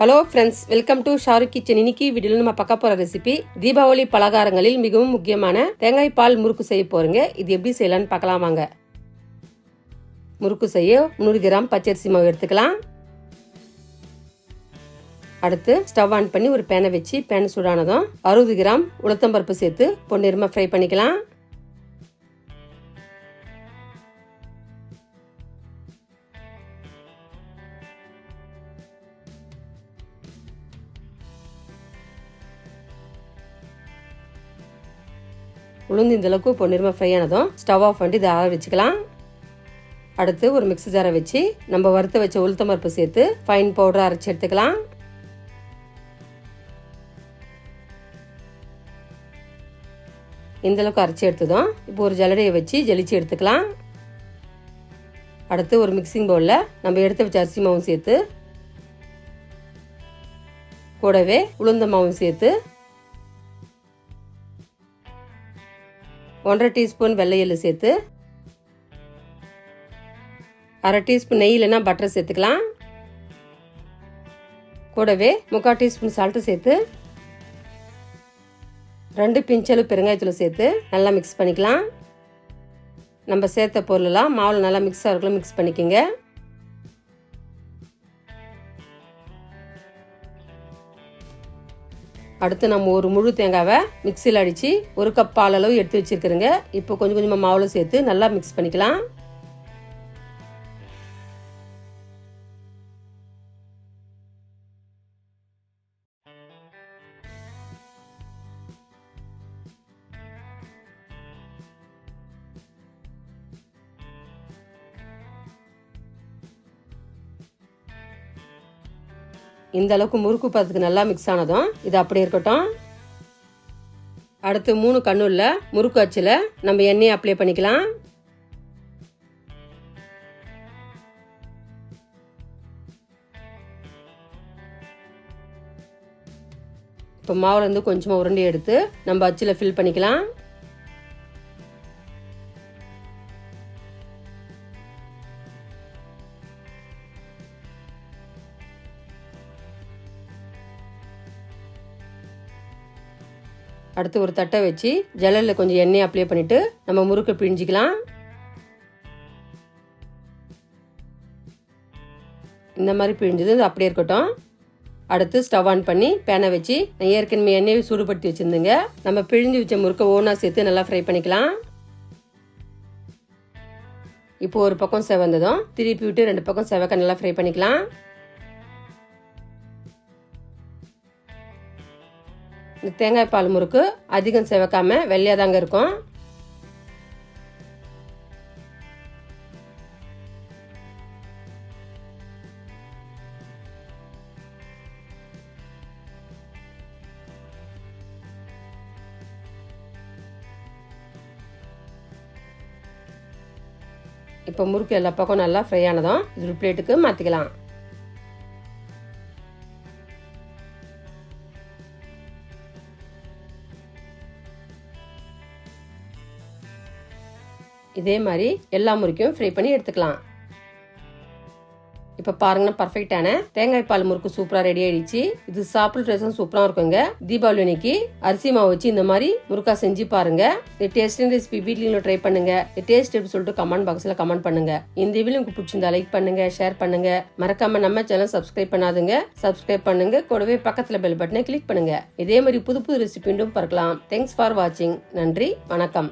Hello friends welcome to Shahrukh kitchen இன்னைக்கு வீடியோல நம்ம பார்க்க போற ரெசிபி தீபாவளி பலகாரங்களில் மிகவும் முக்கியமான தேங்காய் பால் முறுக்கு செய்ய போறீங்க. இது எப்படி செய்யலாம்னு பார்க்கலாம் வாங்க. முறுக்கு செய்ய நூறு கிராம் பச்சரிசி மாவு எடுத்துக்கலாம். அடுத்து ஸ்டவ் ஆன் பண்ணி ஒரு பேனை வச்சு பேன் சூடானதும் அறுபது கிராம் உளுத்தம்பருப்பு சேர்த்து பொன்னிறமாக ஃப்ரை பண்ணிக்கலாம். உளுந்து இந்தளவுக்கு பொன்னிறமாக ஃப்ரை ஆனதும் ஸ்டவ் ஆஃப் பண்ணிட்டு இதை ஆற வச்சுக்கலாம். அடுத்து ஒரு மிக்ஸி ஜாரை வச்சு நம்ம வறுத்த வச்ச உளுத்தம் பருப்பு சேர்த்து ஃபைன் பவுடர் அரைச்சி எடுத்துக்கலாம். இந்தளவுக்கு அரைச்சி எடுத்ததும் இப்போ ஒரு ஜல்லடையை வச்சு ஜலிச்சு எடுத்துக்கலாம். அடுத்து ஒரு மிக்சிங் பவுலில் நம்ம எடுத்து வச்ச அரிசி மாவும் சேர்த்து கூடவே உளுந்த மாவும் சேர்த்து ஒன்றரை டீஸ்பூன் வெள்ளையல் சேர்த்து அரை டீஸ்பூன் நெய் இல்லைன்னா பட்டர் சேர்த்துக்கலாம். கூடவே முக்கால் டீஸ்பூன் சால்ட்டு சேர்த்து ரெண்டு பிஞ்சளவு பெருங்காயத்தூள் சேர்த்து நல்லா மிக்ஸ் பண்ணிக்கலாம். நம்ம சேர்த்த பொருளெல்லாம் மாவில் நல்லா மிக்ஸ் ஆகிறக்குள்ள மிக்ஸ் பண்ணிக்கோங்க. அடுத்து நம்ம ஒரு முழு தேங்காவை மிக்சியில் அடித்து ஒரு கப் பால் அளவு எடுத்து வச்சுருக்குறேங்க. இப்போ கொஞ்சம் கொஞ்சமாக மாவில் சேர்த்து நல்லா மிக்ஸ் பண்ணிக்கலாம். இந்த அளவுக்கு முறுக்கு பதத்துக்கு நல்லா மிக்ஸ் ஆனதும் இது அப்படி இருக்கட்டும். அடுத்து மூணு கண்ணுள்ள முறுக்கு அச்சில் நம்ம எண்ணெயை அப்ளை பண்ணிக்கலாம். இப்போ மாவுலேருந்து கொஞ்சமாக உருண்டை எடுத்து நம்ம அச்சில் ஃபில் பண்ணிக்கலாம். அடுத்து ஒரு தட்டை வச்சு ஜலலில் கொஞ்சம் எண்ணெய் அப்ளை பண்ணிவிட்டு நம்ம முறுக்கை பிழிஞ்சிக்கலாம். இந்த மாதிரி பிழிஞ்சது இது அப்படியே இருக்கட்டும். அடுத்து ஸ்டவ் ஆன் பண்ணி பேனை வச்சு நான் ஏற்கனவே எண்ணெயை சூடுபடுத்தி வச்சுருந்துங்க. நம்ம பிழிஞ்சு வச்ச முறுக்கை ஓனாக சேர்த்து நல்லா ஃப்ரை பண்ணிக்கலாம். இப்போ ஒரு பக்கம் செவந்ததும் திருப்பி விட்டு ரெண்டு பக்கம் செவக்க நல்லா ஃப்ரை பண்ணிக்கலாம். இந்த தேங்காய் பால் முறுக்கு அதிகம் செவக்காம வெள்ளையாக தாங்க இருக்கும். இப்போ முறுக்கு எல்லா பக்கம் நல்லா ஃப்ரை ஆனதும் இது ஒரு பிளேட்டுக்கு மாற்றிக்கலாம் இதே மாதிரி எல்லா முறுக்கையும் ஃப்ரை பண்ணி எடுத்துக்கலாம். இப்போ பாருங்கன்னா பர்ஃபெக்டான தேங்காய் பால் முறுக்கு சூப்பராக ரெடி ஆயிடுச்சு. இது சாப்பிட்றதும் சூப்பராக இருக்குங்க. தீபாவளி அன்னைக்கு அரிசி மாவு வச்சு இந்த மாதிரி முறுக்கா செஞ்சு பாருங்க. இந்த டேஸ்டிங் ரெசிபி வீட்லையும் ட்ரை பண்ணுங்க. இந்த டேஸ்ட் எப்படி சொல்லிட்டு கமெண்ட் பாக்ஸில் கமெண்ட் பண்ணுங்க. இந்த வீடியோ உங்களுக்கு பிடிச்சிருந்தா லைக் பண்ணுங்க ஷேர் பண்ணுங்க. மறக்காம நம்ம சேனல் சப்ஸ்கிரைப் பண்ணாதுங்க. சப்ஸ்கிரைப் பண்ணுங்க. கூடவே பக்கத்தில் பெல் பட்டனை கிளிக் பண்ணுங்க. இதே மாதிரி புது புது ரெசிபி பார்க்கலாம். தேங்க்ஸ் ஃபார் வாட்சிங் நன்றி. வணக்கம்.